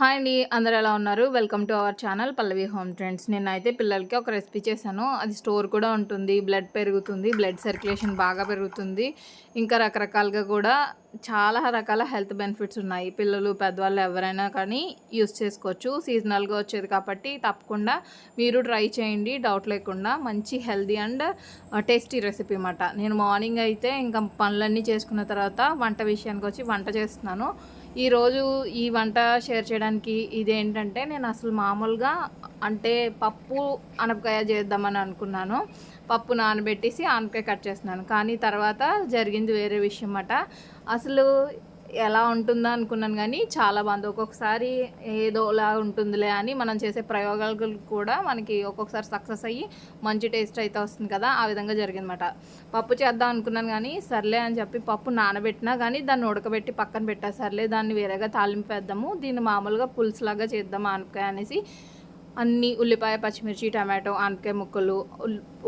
Hi అండి అందరు ఎలా ఉన్నారు? Welcome to our channel Pallavi home trends నేనైతే పిల్లలకి ఒక రెసిపీ చేశాను. అది స్టోర్ కూడా ఉంటుంది బ్లడ్ పెరుగుతుంది బ్లడ్ సర్క్యులేషన్ బాగా పెరుగుతుంది. ఇంకా రకరకాలుగా కూడా చాలా రకాల హెల్త్ బెనిఫిట్స్ ఉన్నాయి. పిల్లలు పెద్దవాళ్ళు ఎవరైనా కానీ యూస్ చేసుకోవచ్చు. సీజనల్గా వచ్చేది కాబట్టి తప్పకుండా మీరు ట్రై చేయండి. డౌట్ లేకుండా మంచి హెల్దీ అండ్ టేస్టీ రెసిపీ అన్నమాట. నేను మార్నింగ్ అయితే ఇంకా పనులన్నీ చేసుకున్న తర్వాత వంట విషయానికి వచ్చి వంట చేస్తున్నాను. ఈరోజు ఈ వంట షేర్ చేయడానికి ఇదేంటంటే నేను అసలు మామూలుగా అంటే పప్పు అనపకాయ చేద్దామని అనుకున్నాను. పప్పు నానబెట్టేసి ఆనపకాయ కట్ చేస్తున్నాను. కానీ తర్వాత జరిగింది వేరే విషయం అట అసలు ఎలా ఉంటుందా అనుకున్నాను కానీ చాలా బాగుంది. ఒక్కొక్కసారి ఏదోలా ఉంటుందిలే అని మనం చేసే ప్రయోగాలు కూడా మనకి ఒక్కొక్కసారి సక్సెస్ అయ్యి మంచి టేస్ట్ అయితే వస్తుంది కదా ఆ విధంగా జరిగిందన్నమాట. పప్పు చేద్దాం అనుకున్నాను కానీ సర్లే అని చెప్పి పప్పు నానబెట్టినా కానీ దాన్ని ఉడకబెట్టి పక్కన పెట్టా. సర్లే దాన్ని వేరేగా తాలింపు వేద్దాము దీన్ని మామూలుగా పులుసులాగా చేద్దాం అనుకో అనేసి అన్ని ఉల్లిపాయ పచ్చిమిర్చి టమాటో ఆనపకాయ ముక్కలు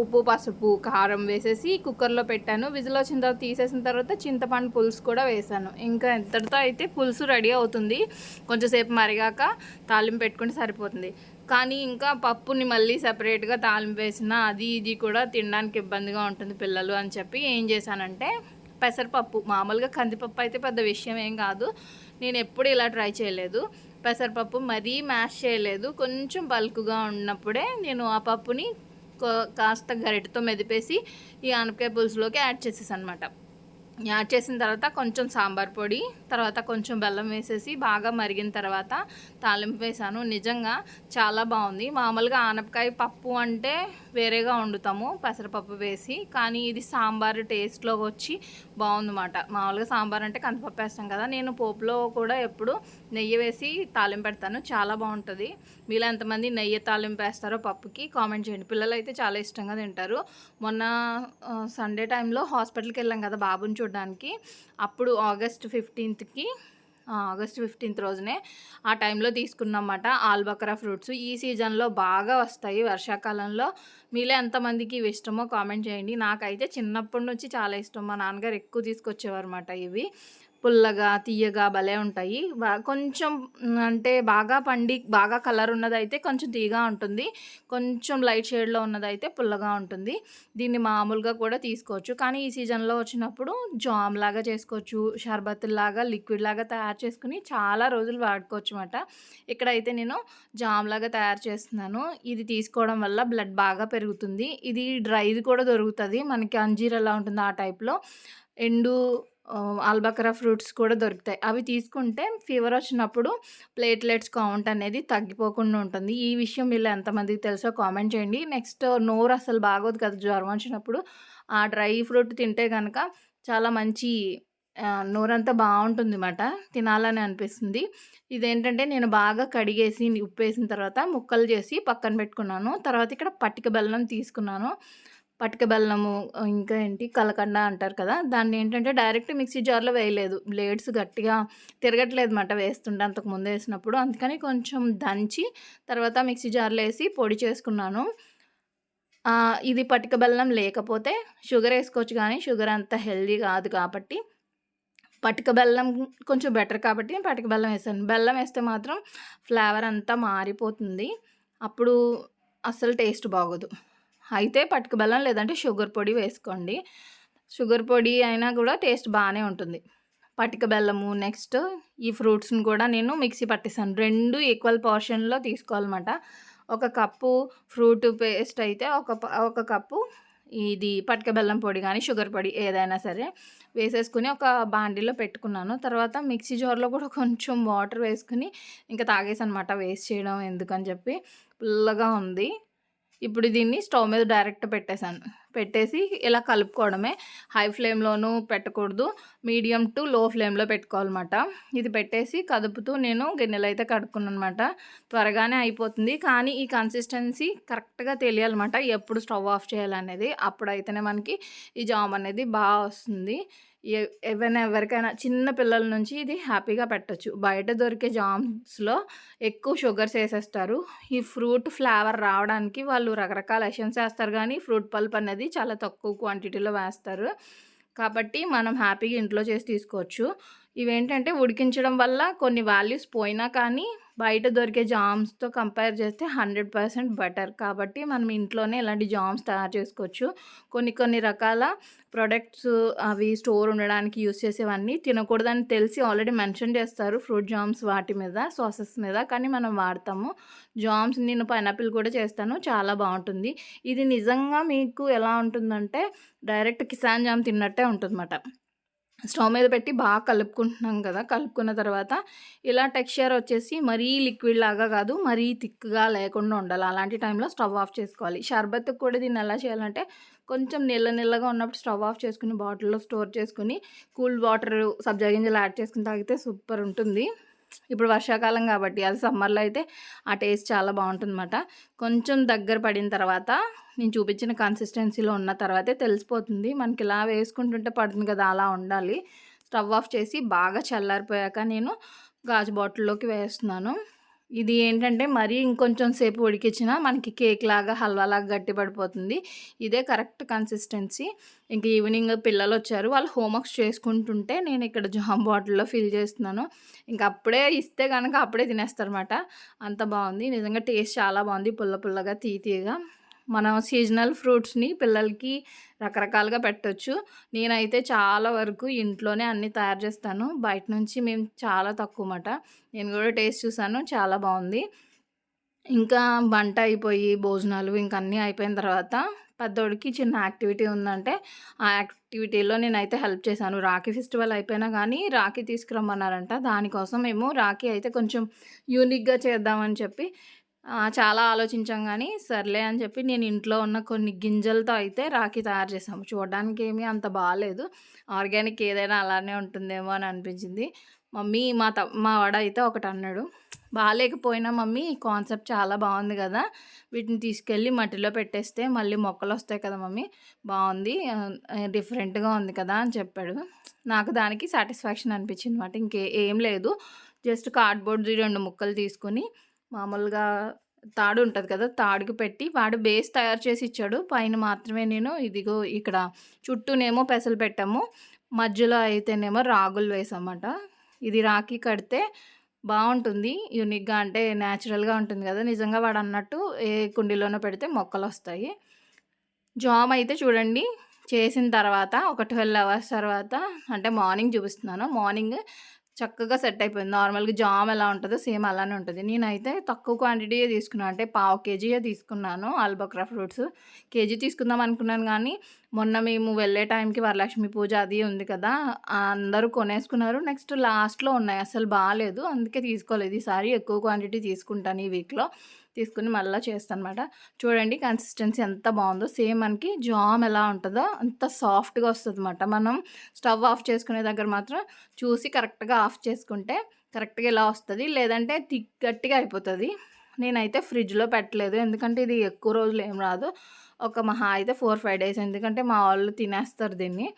ఉప్పు పసుపు కారం వేసేసి కుక్కర్లో పెట్టాను. విజిల్ వచ్చిన తర్వాత తీసేసిన తర్వాత చింతపండు పులుసు కూడా వేసాను. ఇంకా ఎంతటితో అయితే పులుసు రెడీ అవుతుంది కొంచెంసేపు మరిగాక తాలింపు పెట్టుకుంటే సరిపోతుంది. కానీ ఇంకా పప్పుని మళ్ళీ సపరేట్గా తాలింపు వేసిన అది ఇది కూడా తినడానికి ఇబ్బందిగా ఉంటుంది పిల్లలు అని చెప్పి ఏం చేశానంటే పెసరపప్పు. మామూలుగా కందిపప్పు అయితే పెద్ద విషయం ఏం కాదు. నేను ఎప్పుడు ఇలా ట్రై చేయలేదు. పెసరపప్పు మరీ మ్యాష్ చేయలేదు. కొంచెం బల్క్గా ఉన్నప్పుడే నేను ఆ పప్పుని కాస్త గరిటతో మెదిపేసి ఈ ఆనపకాయ పులుసులోకి యాడ్ చేసేసాను అనమాట యాడ్ చేసిన తర్వాత కొంచెం సాంబార్ పొడి తర్వాత కొంచెం బెల్లం వేసేసి బాగా మరిగిన తర్వాత తాలింపు వేసాను. నిజంగా చాలా బాగుంది. మామూలుగా ఆనపకాయ పప్పు అంటే వేరేగా వండుతాము పెసరపప్పు వేసి కానీ ఇది సాంబార్ టేస్ట్లో వచ్చి బాగుందన్నమాట. మామూలుగా సాంబార్ అంటే కందిపప్పు వేస్తాం కదా నేను పోపులో కూడా ఎప్పుడు నెయ్యి వేసి తాలింపు పెడతాను. చాలా బాగుంటుంది. మీలో ఎంతమంది నెయ్యి తాలింపు వేస్తారో పప్పుకి కామెంట్ చేయండి. పిల్లలు అయితే చాలా ఇష్టంగా తింటారు. మొన్న సండే టైంలో హాస్పిటల్కి వెళ్ళాం కదా బాబుని చూడడానికి. అప్పుడు ఆగస్ట్ ఫిఫ్టీన్త్కి ఆగస్ట్ ఫిఫ్టీన్త్ రోజునే ఆ టైంలో తీసుకున్నమాట ఆల్బకరా ఫ్రూట్స్. ఈ సీజన్లో బాగా వస్తాయి వర్షాకాలంలో. మీలో ఎంతమందికి ఇవి ఇష్టమో కామెంట్ చేయండి. నాకైతే చిన్నప్పటి నుంచి చాలా ఇష్టం. మా నాన్నగారు ఎక్కువ తీసుకొచ్చేవారు ఇవి. పుల్లగా తీయగా భలే ఉంటాయి. కొంచెం అంటే బాగా పండి బాగా కలర్ ఉన్నదైతే కొంచెం తీయగా ఉంటుంది. కొంచెం లైట్ షేడ్లో ఉన్నదైతే పుల్లగా ఉంటుంది. దీన్ని మామూలుగా కూడా తీసుకోవచ్చు. కానీ ఈ సీజన్లో వచ్చినప్పుడు జామ్ లాగా చేసుకోవచ్చు షర్బత్ లాగా లిక్విడ్ లాగా తయారు చేసుకుని చాలా రోజులు వాడుకోవచ్చు అనమాట ఇక్కడైతే నేను జామ్ లాగా తయారు చేస్తున్నాను. ఇది తీసుకోవడం వల్ల బ్లడ్ బాగా పెరుగుతుంది. ఇది డ్రైది కూడా దొరుకుతుంది. మనకి అంజీర్ ఎలా ఉంటుంది ఆ టైప్లో. ఎండు ఆల్బకరా ఫ్రూట్స్ కూడా దొరుకుతాయి. అవి తీసుకుంటే ఫీవర్ వచ్చినప్పుడు ప్లేట్లెట్స్ కౌంట్ అనేది తగ్గిపోకుండా ఉంటుంది. ఈ విషయం వీళ్ళు ఎంతమందికి తెలుసో కామెంట్ చేయండి. నెక్స్ట్ నోరు అసలు బాగోదు కదా జ్వరం వచ్చినప్పుడు. ఆ డ్రై ఫ్రూట్ తింటే కనుక చాలా మంచి నోరంతా బాగుంటుంది అన్నమాట తినాలని అనిపిస్తుంది. ఇదేంటంటే నేను బాగా కడిగేసి ఉప్పేసిన తర్వాత ముక్కలు చేసి పక్కన పెట్టుకున్నాను. తర్వాత ఇక్కడ పట్టిక బెల్లం తీసుకున్నాను. పటిక బెల్లము ఇంకా ఏంటి? కలకండ అంటారు కదా? దాన్ని ఏంటంటే డైరెక్ట్ మిక్సీ జార్లో వేయలేదు. బ్లేడ్స్ గట్టిగా తిరగట్లేదు మాట వేస్తుంటే అంతకు ముందు వేసినప్పుడు. అందుకని కొంచెం దంచి తర్వాత మిక్సీ జార్లో వేసి పొడి చేసుకున్నాను. ఇది పటిక బెల్లం లేకపోతే షుగర్ వేసుకోవచ్చు కానీ షుగర్ అంత హెల్దీ కాదు కాబట్టి. పటిక బెల్లం కొంచెం బెటర్ కాబట్టి పటిక బెల్లం వేసాను. బెల్లం వేస్తే మాత్రం ఫ్లేవర్ అంతా మారిపోతుంది. అప్పుడు అస్సలు టేస్ట్ బాగోదు. అయితే పట్టుకు బెల్లం లేదంటే షుగర్ పొడి వేసుకోండి. షుగర్ పొడి అయినా కూడా టేస్ట్ బాగానే ఉంటుంది. పటిక బెల్లము నెక్స్ట్ ఈ ఫ్రూట్స్ని కూడా నేను మిక్సీ పట్టేసాను. రెండు ఈక్వల్ పోర్షన్లో తీసుకోవాలన్నమాట. ఒక కప్పు ఫ్రూట్ పేస్ట్ అయితే ఒక ఒక కప్పు ఇది పటిక బెల్లం పొడి కానీ షుగర్ పొడి ఏదైనా సరే వేసేసుకుని ఒక బాండీలో పెట్టుకున్నాను. తర్వాత మిక్సీ జార్లో కూడా కొంచెం వాటర్ వేసుకుని ఇంకా తాగేసనమాట వేస్ట్ చేయడం ఎందుకని చెప్పి పుల్లగా ఉంది. ఇప్పుడు దీన్ని స్టవ్ మీద డైరెక్ట్ పెట్టేశాను. పెట్టేసి ఇలా కలుపుకోవడమే. హై ఫ్లేమ్లోనూ పెట్టకూడదు. మీడియం టు లో ఫ్లేమ్లో పెట్టుకోవాలన్నమాట. ఇది పెట్టేసి కదుపుతూ నేను గిన్నెలు అయితే కడుక్కున్నానమాట త్వరగానే అయిపోతుంది. కానీ ఈ కన్సిస్టెన్సీ కరెక్ట్గా తెలియాలన్నమాట. ఎప్పుడు స్టవ్ ఆఫ్ చేయాలనేది. అప్పుడైతేనే మనకి ఈ జామ్ అనేది బాగా వస్తుంది. ఎవరైనా ఎవరికైనా చిన్న పిల్లల నుంచి ఇది హ్యాపీగా పెట్టచ్చు. బయట దొరికే జామ్స్లో ఎక్కువ షుగర్స్ వేసేస్తారు. ఈ ఫ్రూట్ ఫ్లేవర్ రావడానికి వాళ్ళు రకరకాల ఎషన్స్ వేస్తారు. కానీ ఫ్రూట్ పల్ప్ అనేది చాలా తక్కువ క్వాంటిటీలో వేస్తారు. కాబట్టి మనం హ్యాపీగా ఇంట్లో చేసి తీసుకోవచ్చు. ఇవేంటంటే ఉడికించడం వల్ల కొన్ని వాల్యూస్ పోయినా కానీ బయట దొరికే జామ్స్తో కంపేర్ చేస్తే హండ్రెడ్ పర్సెంట్ బెటర్. కాబట్టి మనం ఇంట్లోనే ఇలాంటి జామ్స్ తయారు చేసుకోవచ్చు. కొన్ని కొన్ని రకాల ప్రొడక్ట్స్ అవి స్టోర్ ఉండడానికి యూస్ చేసేవన్నీ తినకూడదని తెలిసి ఆల్రెడీ మెన్షన్ చేస్తారు ఫ్రూట్ జామ్స్ వాటి మీద సాసెస్ మీద. కానీ మనం వాడతాము. జామ్స్ నేను పైనాపిల్ కూడా చేస్తాను. చాలా బాగుంటుంది. ఇది నిజంగా మీకు ఎలా ఉంటుందంటే డైరెక్ట్ కిసాన్ జామ్ తిన్నట్టే ఉంటుందన్నమాట. స్టవ్ మీద పెట్టి బాగా కలుపుకుంటున్నాం కదా. కలుపుకున్న తర్వాత ఇలా టెక్స్చర్ వచ్చేసి మరీ లిక్విడ్ లాగా కాదు మరీ థిక్గా లేకుండా ఉండాలి. అలాంటి టైంలో స్టవ్ ఆఫ్ చేసుకోవాలి. షర్బత్ కూడా దీన్ని ఎలా చేయాలంటే కొంచెం నీళ్ళ నీళ్ళగా ఉన్నప్పుడు స్టవ్ ఆఫ్ చేసుకుని బాటిల్లో స్టోర్ చేసుకుని కూల్ వాటర్ సబ్జా గింజలు యాడ్ చేసుకుని తాగితే సూపర్ ఉంటుంది. ఇప్పుడు వర్షాకాలం కాబట్టి అది సమ్మర్లో అయితే ఆ టేస్ట్ చాలా బాగుంటుందన్నమాట. కొంచెం దగ్గర పడిన తర్వాత నేను చూపించిన కన్సిస్టెన్సీలో ఉన్న తర్వాతే తెలిసిపోతుంది. మనకి ఇలా వేసుకుంటుంటే పడుతుంది కదా అలా ఉండాలి. స్టవ్ ఆఫ్ చేసి బాగా చల్లారిపోయాక నేను గాజు బాటిల్లోకి వేస్తున్నాను. ఇది ఏంటంటే మరీ ఇంకొంచెం సేపు ఉడికించినా మనకి కేక్ లాగా హల్వా లాగా గట్టి పడిపోతుంది. ఇదే కరెక్ట్ కన్సిస్టెన్సీ. ఇంక ఈవినింగ్ పిల్లలు వచ్చారు వాళ్ళు హోంవర్క్స్ చేసుకుంటుంటే నేను ఇక్కడ జామ్ బాటిల్లో ఫిల్ చేస్తున్నాను. ఇంక అప్పుడే ఇస్తే కనుక అప్పుడే తినేస్తారనమాట అంత బాగుంది. నిజంగా టేస్ట్ చాలా బాగుంది. పుల్ల పుల్లగా తీతీగా మనం సీజనల్ ఫ్రూట్స్ని పిల్లలకి రకరకాలుగా పెట్టచ్చు. నేనైతే చాలా వరకు ఇంట్లోనే అన్నీ తయారు చేస్తాను. బయట నుంచి మేము చాలా తక్కువ మాట నేను కూడా టేస్ట్ చూసాను. చాలా బాగుంది. ఇంకా వంట అయిపోయి భోజనాలు ఇంక అన్నీ అయిపోయిన తర్వాత పెద్దోడికి చిన్న యాక్టివిటీ ఉందంటే ఆ యాక్టివిటీలో నేనైతే హెల్ప్ చేశాను. రాఖీ ఫెస్టివల్ అయిపోయినా కానీ రాఖీ తీసుకురమ్మన్నారంట. దానికోసం మేము రాఖీ అయితే కొంచెం యూనిక్గా చేద్దామని చెప్పి చాలా ఆలోచించాం కానీ సర్లే అని చెప్పి నేను ఇంట్లో ఉన్న కొన్ని గింజలతో అయితే రాఖీ తయారు చేసాము చూడడానికి ఏమీ అంత బాగాలేదు ఆర్గానిక్ ఏదైనా అలానే ఉంటుందేమో అని అనిపించింది. మమ్మీ మా త మా వాడ అయితే ఒకటి అన్నాడు. బాగాలేకపోయినా మమ్మీ ఈ కాన్సెప్ట్ చాలా బాగుంది కదా. వీటిని తీసుకెళ్ళి మట్టిలో పెట్టేస్తే మళ్ళీ మొక్కలు వస్తాయి కదా మమ్మీ. బాగుంది. డిఫరెంట్గా ఉంది కదా అని చెప్పాడు. నాకు దానికి సాటిస్ఫాక్షన్ అనిపించింది అనమాట ఇంకే ఏం లేదు. జస్ట్ కార్డ్బోర్డ్ రెండు ముక్కలు తీసుకొని మామూలుగా తాడు ఉంటుంది కదా తాడుకి పెట్టి వాడు బేస్ తయారు చేసి ఇచ్చాడు. పైన మాత్రమే నేను ఇదిగో ఇక్కడ చుట్టూనేమో పెసలు పెట్టాము. మధ్యలో అయితేనేమో రాగులు వేసామట. ఇది రాకి కడితే బాగుంటుంది యూనిక్గా అంటే న్యాచురల్గా ఉంటుంది కదా. నిజంగా వాడు అన్నట్టు ఏ కుండీలోనో పెడితే మొక్కలు వస్తాయి. జామ్ అయితే చూడండి చేసిన తర్వాత ఒక ట్వెల్వ్ అవర్స్ తర్వాత అంటే మార్నింగ్ చూపిస్తున్నాను. మార్నింగ్ చక్కగా సెట్ అయిపోయింది. నార్మల్గా జామ్ ఎలా ఉంటుందో సేమ్ అలానే ఉంటుంది. నేనైతే తక్కువ క్వాంటిటీయే తీసుకున్నాను అంటే పావు కేజీయే తీసుకున్నాను ఆల్బక్రా ఫ్రూట్స్. కేజీ తీసుకుందాం అనుకున్నాను కానీ మొన్న మేము వెళ్ళే టైంకి వరలక్ష్మి పూజ అది ఉంది కదా అందరూ కొనేసుకున్నారు. నెక్స్ట్ లాస్ట్లో ఉన్నాయి. అసలు బాగాలేదు అందుకే తీసుకోలేదు. ఈసారి ఎక్కువ క్వాంటిటీ తీసుకుంటాను ఈ వీక్లో. తీసుకుని మళ్ళీ చేస్తాను అనమాట చూడండి కన్సిస్టెన్సీ ఎంత బాగుందో. సేమ్ మనకి జామ్ ఎలా ఉంటుందో అంత సాఫ్ట్గా వస్తుంది అనమాట మనం స్టవ్ ఆఫ్ చేసుకునే దగ్గర మాత్రం చూసి కరెక్ట్గా ఆఫ్ చేసుకుంటే కరెక్ట్గా ఇలా వస్తుంది. లేదంటే తిగ్గట్టిగా అయిపోతుంది. నేనైతే ఫ్రిడ్జ్లో పెట్టలేదు. ఎందుకంటే ఇది ఎక్కువ రోజులు ఏం రాదు. ఒక మహా అయితే ఫోర్ ఫైవ్ డేస్. ఎందుకంటే మా వాళ్ళు తినేస్తారు దీన్ని.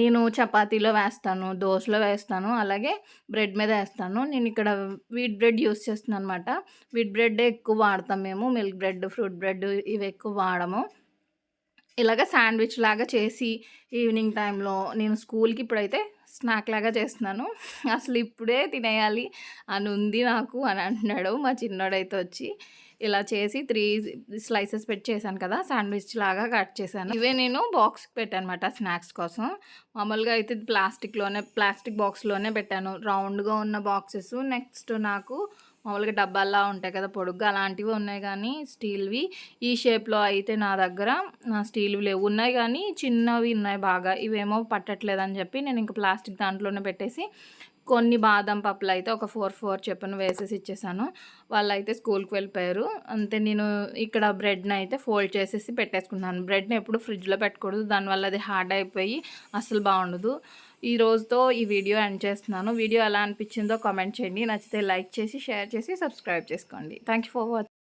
నేను చపాతీలో వేస్తాను దోశలో వేస్తాను అలాగే బ్రెడ్ మీద వేస్తాను. నేను ఇక్కడ వీట్ బ్రెడ్ యూస్ చేస్తున్నాను అనమాట వీట్ బ్రెడ్ ఎక్కువ వాడతాం మేము మిల్క్ బ్రెడ్ ఫ్రూట్ బ్రెడ్ ఇవి ఎక్కువ వాడము. ఇలాగ శాండ్విచ్ లాగా చేసి ఈవినింగ్ టైంలో నేను స్కూల్కి ఇప్పుడైతే స్నాక్ లాగా చేస్తున్నాను. అసలు ఇప్పుడే తినేయాలి అని ఉంది నాకు అని అంటున్నాడు మా చిన్నోడైతే వచ్చి. ఇలా చేసి త్రీ స్లైసెస్ పెట్టి చేశాను కదా శాండ్విచ్ లాగా కట్ చేశాను. ఇవే నేను బాక్స్కి పెట్టాను అనమాట స్నాక్స్ కోసం. మామూలుగా అయితే ప్లాస్టిక్లోనే ప్లాస్టిక్ బాక్స్లోనే పెట్టాను. రౌండ్గా ఉన్న బాక్సెస్. నెక్స్ట్ నాకు మామూలుగా డబ్బాల్లా ఉంటాయి కదా పొడుగ్గా అలాంటివి ఉన్నాయి కానీ స్టీల్వి. ఈ షేప్లో అయితే నా దగ్గర నా స్టీల్వి లేవు. ఉన్నాయి కానీ చిన్నవి ఉన్నాయి బాగా. ఇవేమో పట్టట్లేదని చెప్పి నేను ఇంకా ప్లాస్టిక్ దాంట్లోనే పెట్టేసి కొన్ని బాదం పప్పులు అయితే ఒక ఫోర్ ఫోర్ చెప్పును వేసేసి ఇచ్చేసాను. వాళ్ళు అయితే స్కూల్కి వెళ్ళిపోయారు. అంతే నేను ఇక్కడ బ్రెడ్ని అయితే ఫోల్డ్ చేసేసి పెట్టేసుకున్నాను. బ్రెడ్ని ఎప్పుడు ఫ్రిడ్జ్లో పెట్టకూడదు. దానివల్ల అది హార్డ్ అయిపోయి అసలు బాగుండదు. ఈ రోజుతో ఈ వీడియో ఎండ్ చేస్తున్నాను. వీడియో ఎలా అనిపించిందో కామెంట్ చేయండి. నచ్చితే లైక్ చేసి షేర్ చేసి సబ్స్క్రైబ్ చేసుకోండి. Thank for watching